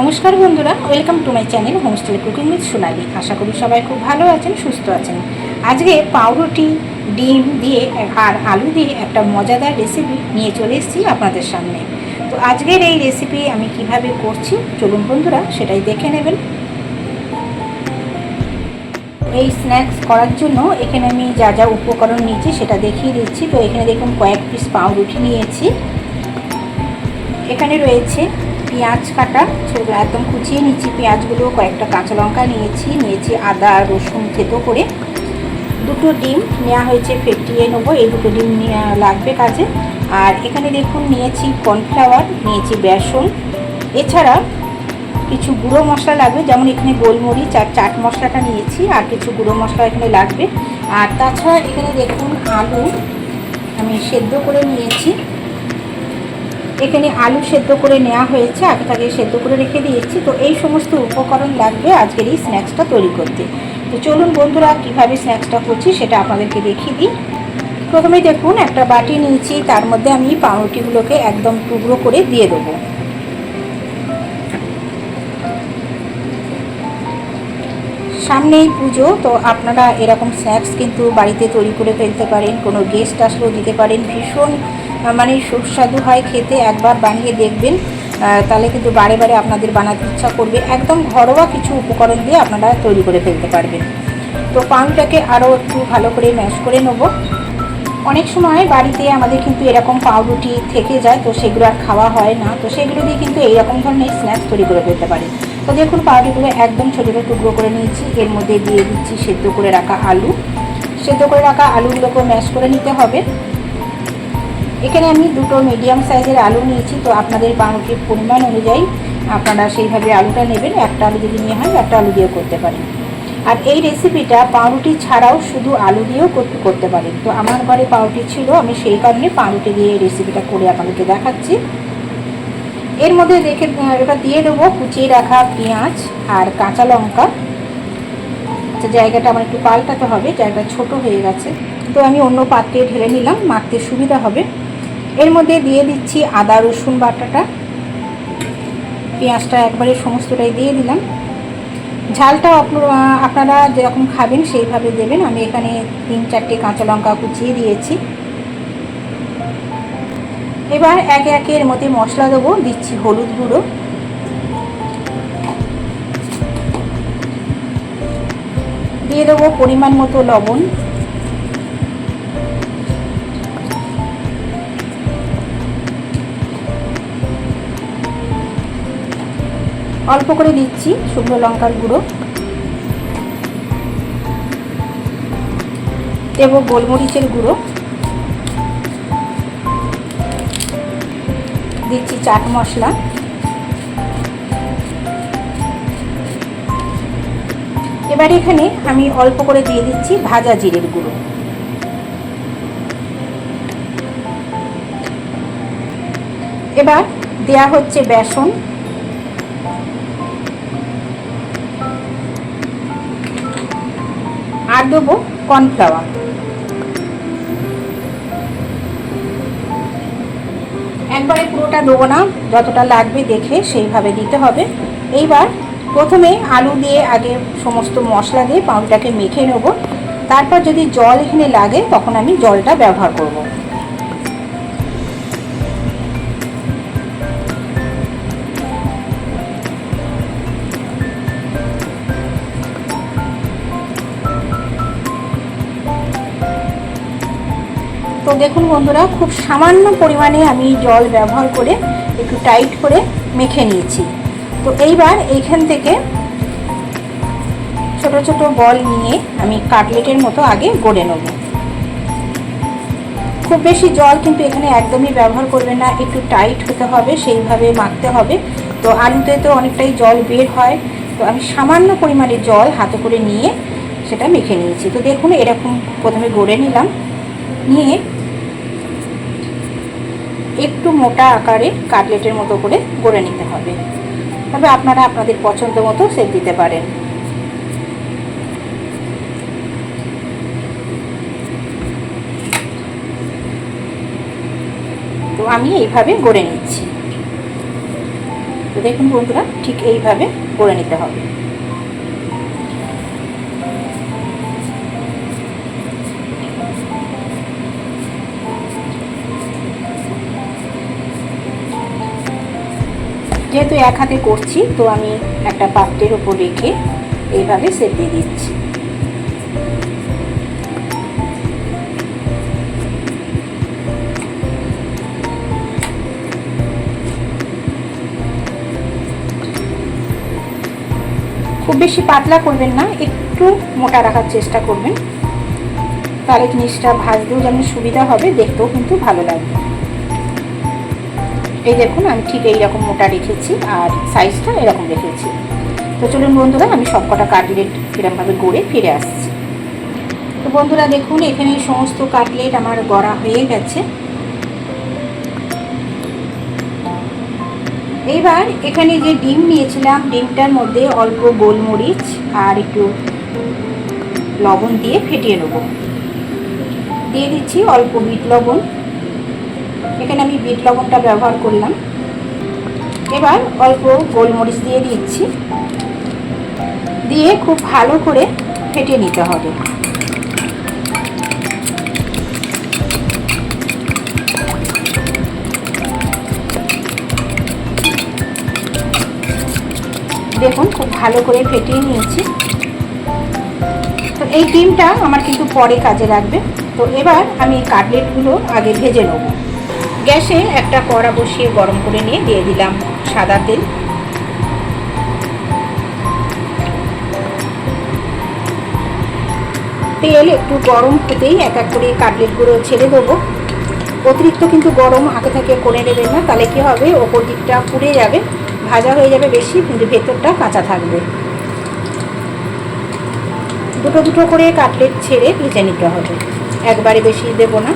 নমস্কার বন্ধুরা, welcome to my channel homestyle cooking with Sonali. আশা করি সবাই খুব ভালো আছেন, সুস্থ আছেন। আজকে পাউরুটি, ডিম দিয়ে আর আলু দিয়ে একটা মজাদার রেসিপি নিয়ে চলে এসেছি আপনাদের সামনে। তো আজকের এই রেসিপি আমি কীভাবে করছি, চলুন বন্ধুরা, সেটাই দেখে নেবেন। এই স্ন্যাক্স করার জন্য এখানে আমি যা যা উপকরণ নিয়েছি, সেটা দেখিয়ে দিচ্ছি। তো এখানে দেখুন, কয়েক পিস পাউরুটি নিয়েছি। এখানে রয়েছে পেঁয়াজ কাটা, ছোট একদম কুচিয়ে নিচ্ছি পেঁয়াজগুলো, কয়েকটা কাঁচা লঙ্কা নিয়েছি নিয়েছি আদা, রসুন থেতো করে। দুটো ডিম নেওয়া হয়েছে, ফেটিয়ে নেব, এই দুটো ডিম লাগবে কাজে। আর এখানে দেখুন নিয়েছি কর্নফ্লাওয়ার, নিয়েছি বেসন। এছাড়া কিছু গুঁড়ো মশলা লাগবে, যেমন এখানে গোলমরিচ আর চাট মশলাটা নিয়েছি, আর কিছু গুঁড়ো মশলা এখানে লাগবে। আর তাছাড়া এখানে দেখুন আলু আমি সেদ্ধ করে নিয়েছি। এখানে আলু সেদ্ধ করে নেওয়া হয়েছে। আগে থেকে সেদ্ধ করে রেখে দিয়েছি। তো এই সমস্ত উপকরণ লাগবে আজকের এই স্ন্যাক্সটা তৈরি করতে। তো চলুন বন্ধুরা, কীভাবে স্ন্যাক্সটা করছি সেটা আপনাদেরকে দেখিয়ে দিই। প্রথমে দেখুন, একটা বাটি নিয়েছি। তার মধ্যে আমি পাউরুটিগুলোকে একদম টুকরো করে দিয়ে দেবো। সামনেই পুজো, তো আপনারা এরকম স্ন্যাক্স কিন্তু বাড়িতে তৈরি করে ফেলতে পারেন। কোনো গেস্ট আসলেও দিতে পারেন। ভীষণ মানে সুস্বাদু হয় খেতে, একবার বানিয়ে দেখবেন। তাহলে কিন্তু বারে বারে আপনাদের বানাতে ইচ্ছা করবে। একদম ঘরোয়া কিছু উপকরণ দিয়ে আপনারা তৈরি করে ফেলতে পারবেন। তো পাউরুটাকে আরও একটু ভালো করে ম্যাশ করে নেব। অনেক সময় বাড়িতে আমাদের কিন্তু এরকম পাউরুটি থেকে যায়, তো সেগুলো আর খাওয়া হয় না। তো সেগুলো দিয়ে কিন্তু এইরকম ধরনের স্ন্যাক্স তৈরি করে ফেলতে পারি। তো দেখুন, পাউরুটিগুলো একদম ছোটো ছোটো টুকরো করে নিয়েছি। এর মধ্যে দিয়ে দিচ্ছি সেদ্ধ করে রাখা আলু। সেদ্ধ করে রাখা আলুগুলোকে ম্যাশ করে নিতে হবে। এখানে আমি দুটো মিডিয়াম সাইজের আলু নিয়েছি, তো আপনাদের পাউরুটির পরিমাণ অনুযায়ী আপনারা সেইভাবে আলুটা নেবেন। একটা আলু যদি নিয়ে হয়, একটা আলু দিয়েও করতে পারেন। আর এই রেসিপিটা পাউরুটি ছাড়াও শুধু আলু দিয়েও করতে পারেন। তো আমার ঘরে পাউরুটি ছিল, আমি সেই কারণে পাউরুটি দিয়ে এই রেসিপিটা করে আপনাদেরকে দেখাচ্ছি। এর মধ্যে রেখে, এবার দিয়ে দেবো কুচিয়ে রাখা পেঁয়াজ আর কাঁচা লঙ্কা। আচ্ছা জায়গাটা আমার একটু পাল্টাতে হবে, জায়গাটা ছোট হয়ে গেছে। তো আমি অন্য পাত্রে ঢেলে নিলাম, মাখতে সুবিধা হবে। এর মধ্যে দিয়ে দিচ্ছি আদা, রসুন বাটাটা। পেঁয়াজটা একবারে সমস্তটাই দিয়ে দিলাম। ঝালটা আপনারা যেরকম খাবেন সেইভাবে দেবেন। আমি এখানে তিন, চারটে কাঁচা লঙ্কা কুচিয়ে দিয়েছি। এবার একে একে এর মধ্যে মশলা দেবো, দিচ্ছি হলুদ গুঁড়ো। দিয়ে দেবো পরিমাণ মতো লবণ। অল্প করে দিচ্ছি শুকনো লঙ্কার গুঁড়ো। দেবো গোলমরিচের গুঁড়ো। দিচ্ছি চাট মশলা। এবার এখানে আমি অল্প করে দিয়ে দিচ্ছি ভাজা জিরের গুঁড়ো। এবার দেয়া হচ্ছে বেসন। আর দেবো কর্নফ্লাওয়ার একবারে পুরোটা দেবো না, যতটা লাগবে দেখে সেইভাবে দিতে হবে। এইবার প্রথমে আলু দিয়ে আগে সমস্ত মশলা দিয়ে পাউটাকে মেখে নেব। তারপর যদি জল এখানে লাগে, তখন আমি জলটা ব্যবহার করব। তো দেখুন বন্ধুরা, খুব সামান্য পরিমাণে আমি জল ব্যবহার করে একটু টাইট করে মেখে নিয়েছি। তো এইবার এইখান থেকে ছোট ছোট বল নিয়ে আমি কাটলেটের মতো আগে গড়ে নেব। খুব বেশি জল কিন্তু এখানে একদমই ব্যবহার করবে না, একটু টাইট হতে হবে, সেইভাবে মাখতে হবে। তো আলুতে তো অনেকটাই জল বের হয়, তো আমি সামান্য পরিমাণে জল হাতে করে নিয়ে সেটা মেখে নিয়েছি। তো দেখুন, এরকম প্রথমে গড়ে নিলাম। নিয়ে একটু মোটা আকারে কাটলেটের মতো করে গড়ে নিতে হবে। তবে আপনারা আপনাদের পছন্দ মতো সেট দিতে পারেন। তো আমি এইভাবে গড়ে নিচ্ছি। তো দেখুন বন্ধুরা, ঠিক এইভাবে গড়ে নিতে হবে। যেহেতু এক হাতে করছি, তো আমি একটা পাত্রের উপর রেখে এইভাবে দিয়ে দিচ্ছি। খুব বেশি পাতলা করবেন না, একটু মোটা রাখার চেষ্টা করবেন। তাহলে জিনিসটা ভাজতেও যেমন সুবিধা হবে, দেখতেও কিন্তু ভালো লাগবে। এই দেখুন, আমি ঠিক এইরকম মোটা রেখেছি আর সাইজটা এরকম রেখেছি। তো চলুন বন্ধুরা, আমি সবকটা কাটলেট এরকমভাবে গড়ে ফিরে আসছি। তো বন্ধুরা, দেখুন, এখানে সমস্ত কাটলেট আমার গড়া হয়ে গেছে। এইবার এখানে যে ডিম নিয়েছিলাম, ডিমটার মধ্যে অল্প গোলমরিচ আর একটু লবণ দিয়ে ফেটিয়ে নেব। দিয়ে দিচ্ছি অল্প বিট লবণ। এখানে আমি বিট লবণটা ব্যবহার করলাম। এবার অল্প গোলমরিচ দিয়ে দিচ্ছি। দিয়ে খুব ভালো করে ফেটে নিতে হবে। দেখুন, খুব ভালো করে ফেটিয়ে নিয়েছি। তো এই ডিমটা আমার কিন্তু পরে কাজে লাগবে। তো এবার আমি কাটলেটগুলো আগে ভেজে নেব। গ্যাসে একটা কড়া বসিয়ে গরম করে নিয়ে দিয়ে দিলাম সাদা তেল। তেল একটু গরম হতেই এক এক করে কাটলেটগুলো ছেড়ে দেবো। অতিরিক্ত কিন্তু গরম আগে থেকে করে নেবেন না, তাহলে কী হবে? ওপর দিকটা পুড়ে যাবে, ভাজা হয়ে যাবে বেশি, কিন্তু ভেতরটা কাঁচা থাকবে। দুটো দুটো করে কাটলেট ছেড়ে ভেজে নিতে হবে। একবারে বেশি দেব না।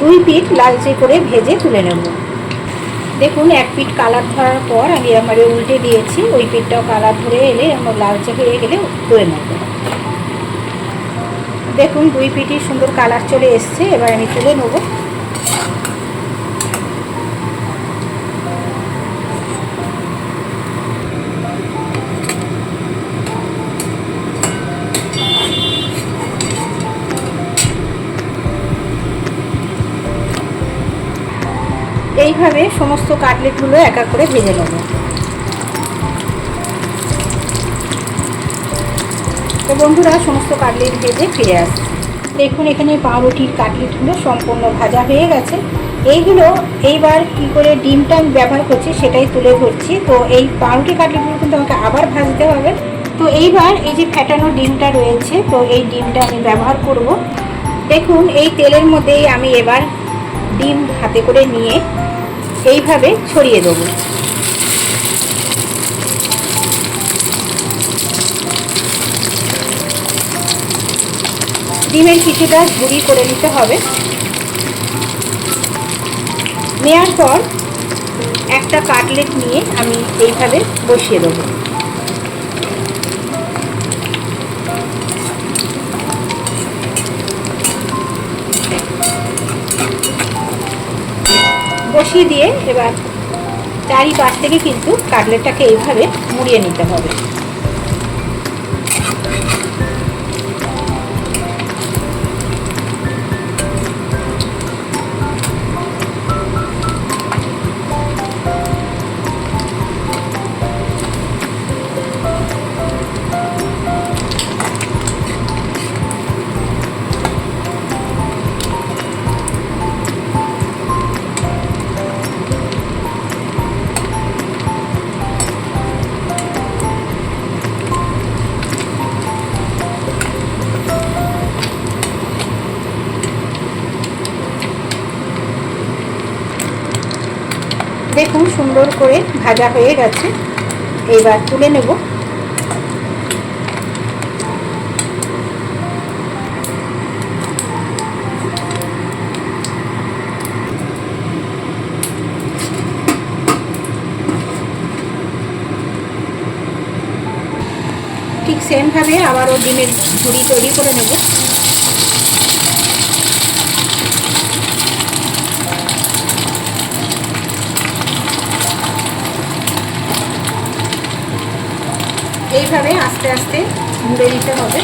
দুই পিঠ লালচে করে ভেজে তুলে নেব। দেখুন, এক পিঠ কালার ধরার পর আমি আমার উল্টে দিয়েছি। ওই পিঠটাও কালার ধরে এলে আমার লালচে হয়ে গেলে তুলে নেব। দেখুন, দুই পিঠই সুন্দর কালার চলে এসছে। এবার আমি তুলে নেব। সমস্ত কাটলেটগুলো এক করে ভেজে নেব। তো বন্ধুরা, সমস্ত কাটলেট ভেজে ফিরে আসছি। দেখুন, এখানে পাউরুটির কাটলেটগুলো সম্পূর্ণ ভাজা হয়ে গেছে। এইগুলো এইবার কি করে ডিমটা আমি ব্যবহার করছি সেটাই তুলে ধরছি। তো এই পাউরুটি কাটলেটগুলো কিন্তু আমাকে আবার ভাজতে হবে। তো এইবার এই যে ফ্যাটানো ডিমটা রয়েছে, তো এই ডিমটা আমি ব্যবহার করব। দেখুন, এই তেলের মধ্যেই আমি এবার ডিম হাতে করে নিয়ে এইভাবে ছড়িয়ে দেবো। ডিমের কিছুটা ঝুড়ি করে নিতে হবে। নেওয়ার পর একটা কাটলেট নিয়ে আমি এইভাবে বসিয়ে দেবো। বসিয়ে দিয়ে এবার চারিপাশ থেকে কিন্তু কাটলেটটাকে এইভাবে মুড়িয়ে নিতে হবে। দেখুন সুন্দর করে ভাজা হয়ে গেছে। এবার তুলে নেব। ঠিক সেমভাবে আবারও ডিমের ঝুড়ি তৈরি করে নেব। এইভাবে আস্তে আস্তে মুড়ে দিতে হবে।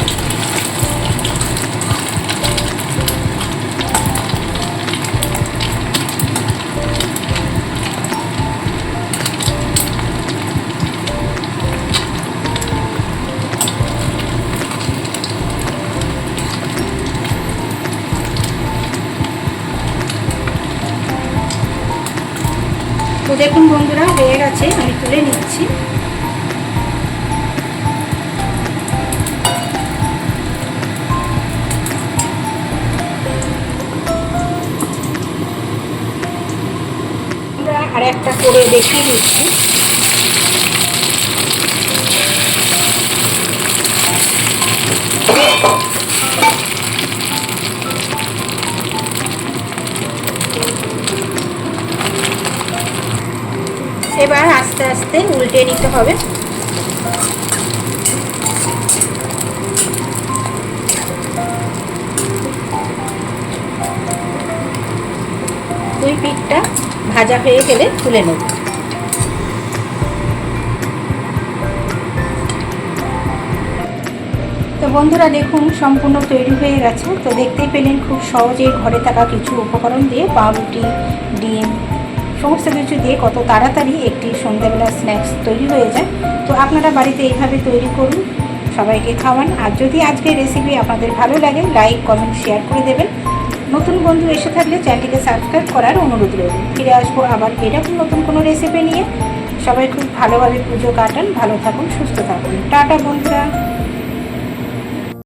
তো দেখুন বন্ধুরা হয়ে গেছে আমি তুলে নিচ্ছি। করে দেখিয়ে দিচ্ছি এবার আস্তে আস্তে উল্টে নিতে হবে। দুই পিঠটা ভাজা হয়ে গেলে তুলে নেব। তো বন্ধুরা, দেখুন, সম্পূর্ণ তৈরি হয়ে গেছে। তো দেখতেই পেলেন খুব সহজেই ঘরে থাকা কিছু উপকরণ দিয়ে পাউরুটি, ডিম, সমস্ত কিছু দিয়ে কত তাড়াতাড়ি একটি সন্ধ্যাবেলা স্ন্যাক্স তৈরি হয়ে যায়। তো আপনারা বাড়িতে এইভাবে তৈরি করুন, সবাইকে খাওয়ান। আর যদি আজকের রেসিপি আপনাদের ভালো লাগে লাইক কমেন্ট শেয়ার করে দেবেন। নতুন বন্ধু এসে থাকলে চ্যানেলটিকে সাবস্ক্রাইব করার অনুরোধ রইল। ফিরে আসব আবার এরকম নতুন কোনো রেসিপি নিয়ে। সবাই খুব ভালোভাবে পুজো কাটান, ভালো থাকুন, সুস্থ থাকুন। টাটা বন্ধুরা।